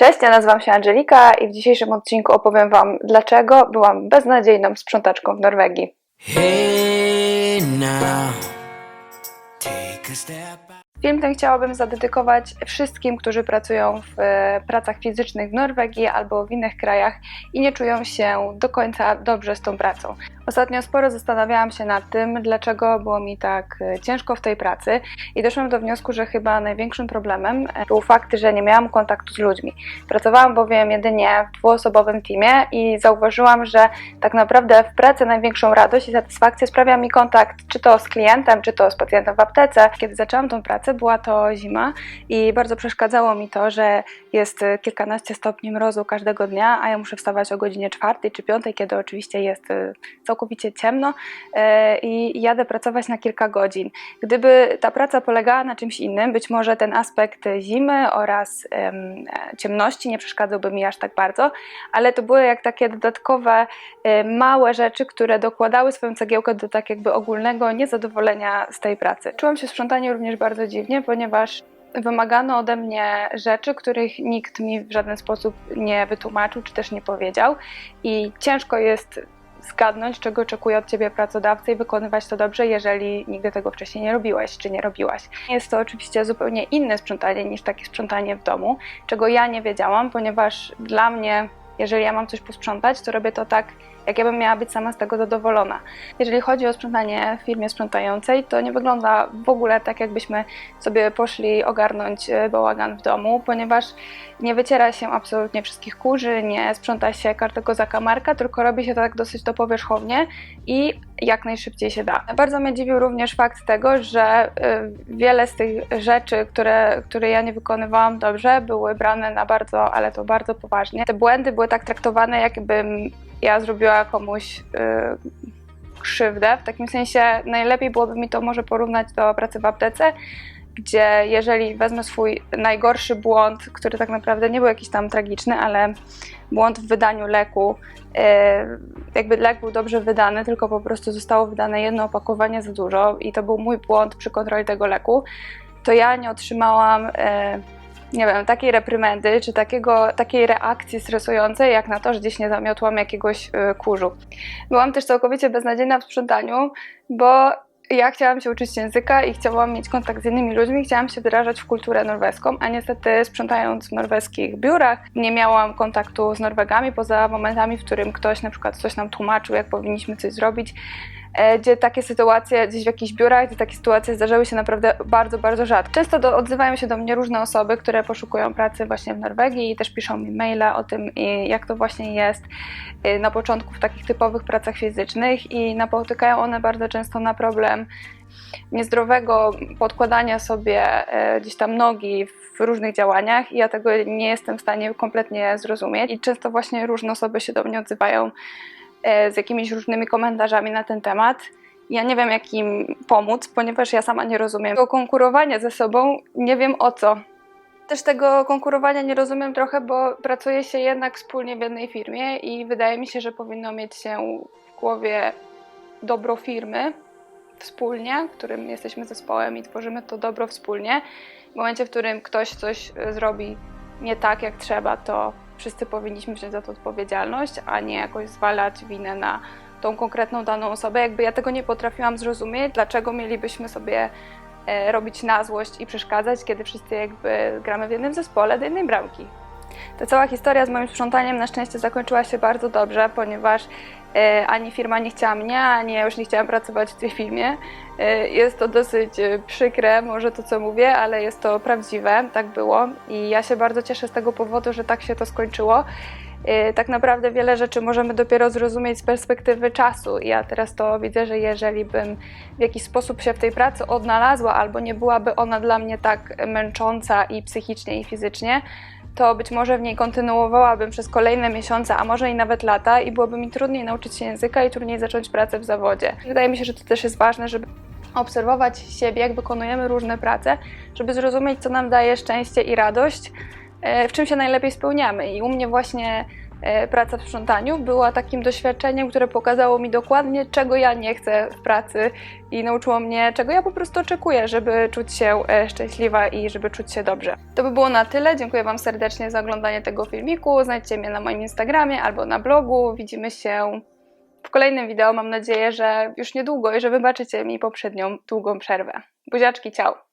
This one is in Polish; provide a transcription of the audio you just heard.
Cześć, ja nazywam się Angelika i w dzisiejszym odcinku opowiem Wam, dlaczego byłam beznadziejną sprzątaczką w Norwegii. Hey now, Film ten chciałabym zadedykować wszystkim, którzy pracują w e, pracach fizycznych w Norwegii albo w innych krajach i nie czują się do końca dobrze z tą pracą. Ostatnio sporo zastanawiałam się nad tym, dlaczego było mi tak e, ciężko w tej pracy i doszłam do wniosku, że chyba największym problemem e, był fakt, że nie miałam kontaktu z ludźmi. Pracowałam bowiem jedynie w dwuosobowym teamie i zauważyłam, że tak naprawdę w pracy największą radość i satysfakcję sprawia mi kontakt czy to z klientem, czy to z pacjentem w aptece. Kiedy zaczęłam tą pracę, była to zima i bardzo przeszkadzało mi to, że jest kilkanaście stopni mrozu każdego dnia, a ja muszę wstawać o godzinie czwartej czy piątej, kiedy oczywiście jest e, całkowicie ciemno e, i jadę pracować na kilka godzin. Gdyby ta praca polegała na czymś innym, być może ten aspekt zimy oraz em, ciemności nie przeszkadzałby mi aż tak bardzo, ale to były jak takie dodatkowe e, małe rzeczy, które dokładały swoją cegiełkę do tak jakby ogólnego niezadowolenia z tej pracy. Czułam się w sprzątaniu również bardzo dziwnie, ponieważ wymagano ode mnie rzeczy, których nikt mi w żaden sposób nie wytłumaczył czy też nie powiedział i ciężko jest zgadnąć, czego oczekuje od ciebie pracodawca i wykonywać to dobrze, jeżeli nigdy tego wcześniej nie robiłeś czy nie robiłaś. Jest to oczywiście zupełnie inne sprzątanie niż takie sprzątanie w domu, czego ja nie wiedziałam, ponieważ dla mnie, jeżeli ja mam coś posprzątać, to robię to tak, jak ja bym miała być sama z tego zadowolona. Jeżeli chodzi o sprzątanie w firmie sprzątającej, to nie wygląda w ogóle tak, jakbyśmy sobie poszli ogarnąć e, bałagan w domu, ponieważ nie wyciera się absolutnie wszystkich kurzy, nie sprząta się każdego zakamarka, tylko robi się to tak dosyć to powierzchownie i jak najszybciej się da. Bardzo mnie dziwił również fakt tego, że y, wiele z tych rzeczy, które, które ja nie wykonywałam dobrze, były brane na bardzo, ale to bardzo poważnie. Te błędy były tak traktowane, jakbym ja zrobiła komuś y, krzywdę. W takim sensie najlepiej byłoby mi to może porównać do pracy w aptece, gdzie jeżeli wezmę swój najgorszy błąd, który tak naprawdę nie był jakiś tam tragiczny, ale błąd w wydaniu leku, e, jakby lek był dobrze wydany, tylko po prostu zostało wydane jedno opakowanie za dużo i to był mój błąd przy kontroli tego leku, to ja nie otrzymałam e, nie wiem, takiej reprymendy, czy takiego, takiej reakcji stresującej, jak na to, że gdzieś nie zamiotłam jakiegoś e, kurzu. Byłam też całkowicie beznadziejna w sprzątaniu, bo ja chciałam się uczyć języka i chciałam mieć kontakt z innymi ludźmi, chciałam się wdrażać w kulturę norweską, a niestety sprzątając w norweskich biurach nie miałam kontaktu z Norwegami poza momentami, w którym ktoś na przykład coś nam tłumaczył, jak powinniśmy coś zrobić, gdzie takie sytuacje gdzieś w jakichś biurach, gdzie takie sytuacje zdarzały się naprawdę bardzo, bardzo rzadko. Często do, odzywają się do mnie różne osoby, które poszukują pracy właśnie w Norwegii i też piszą mi maile o tym, jak to właśnie jest y, na początku w takich typowych pracach fizycznych i napotykają one bardzo często na problem niezdrowego podkładania sobie e, gdzieś tam nogi w różnych działaniach i ja tego nie jestem w stanie kompletnie zrozumieć i często właśnie różne osoby się do mnie odzywają e, z jakimiś różnymi komentarzami na ten temat. Ja nie wiem, jak im pomóc, ponieważ ja sama nie rozumiem tego konkurowania ze sobą, nie wiem o co. Też tego konkurowania nie rozumiem trochę, bo pracuje się jednak wspólnie w jednej firmie i wydaje mi się, że powinno mieć się w głowie dobro firmy wspólnie, którym jesteśmy zespołem i tworzymy to dobro wspólnie. W momencie, w którym ktoś coś e, zrobi nie tak, jak trzeba, to wszyscy powinniśmy wziąć za to odpowiedzialność, a nie jakoś zwalać winę na tą konkretną daną osobę. Jakby ja tego nie potrafiłam zrozumieć, dlaczego mielibyśmy sobie e, robić na złość i przeszkadzać, kiedy wszyscy jakby gramy w jednym zespole do jednej bramki. Ta cała historia z moim sprzątaniem na szczęście zakończyła się bardzo dobrze, ponieważ ani firma nie chciała mnie, ani ja już nie chciałam pracować w tej firmie. E, jest to dosyć e, przykre, może to co mówię, ale jest to prawdziwe, tak było i ja się bardzo cieszę z tego powodu, że tak się to skończyło. E, Tak naprawdę wiele rzeczy możemy dopiero zrozumieć z perspektywy czasu. Ja teraz to widzę, że jeżeli bym w jakiś sposób się w tej pracy odnalazła, albo nie byłaby ona dla mnie tak męcząca i psychicznie, i fizycznie, to być może w niej kontynuowałabym przez kolejne miesiące, a może i nawet lata i byłoby mi trudniej nauczyć się języka i trudniej zacząć pracę w zawodzie. Wydaje mi się, że to też jest ważne, żeby obserwować siebie, jak wykonujemy różne prace, żeby zrozumieć, co nam daje szczęście i radość, e, w czym się najlepiej spełniamy. I u mnie właśnie praca w sprzątaniu była takim doświadczeniem, które pokazało mi dokładnie, czego ja nie chcę w pracy i nauczyło mnie, czego ja po prostu oczekuję, żeby czuć się e, szczęśliwa i żeby czuć się dobrze. To by było na tyle. Dziękuję Wam serdecznie za oglądanie tego filmiku. Znajdźcie mnie na moim Instagramie albo na blogu. Widzimy się w kolejnym wideo. Mam nadzieję, że już niedługo i że wybaczycie mi poprzednią długą przerwę. Buziaczki, ciao!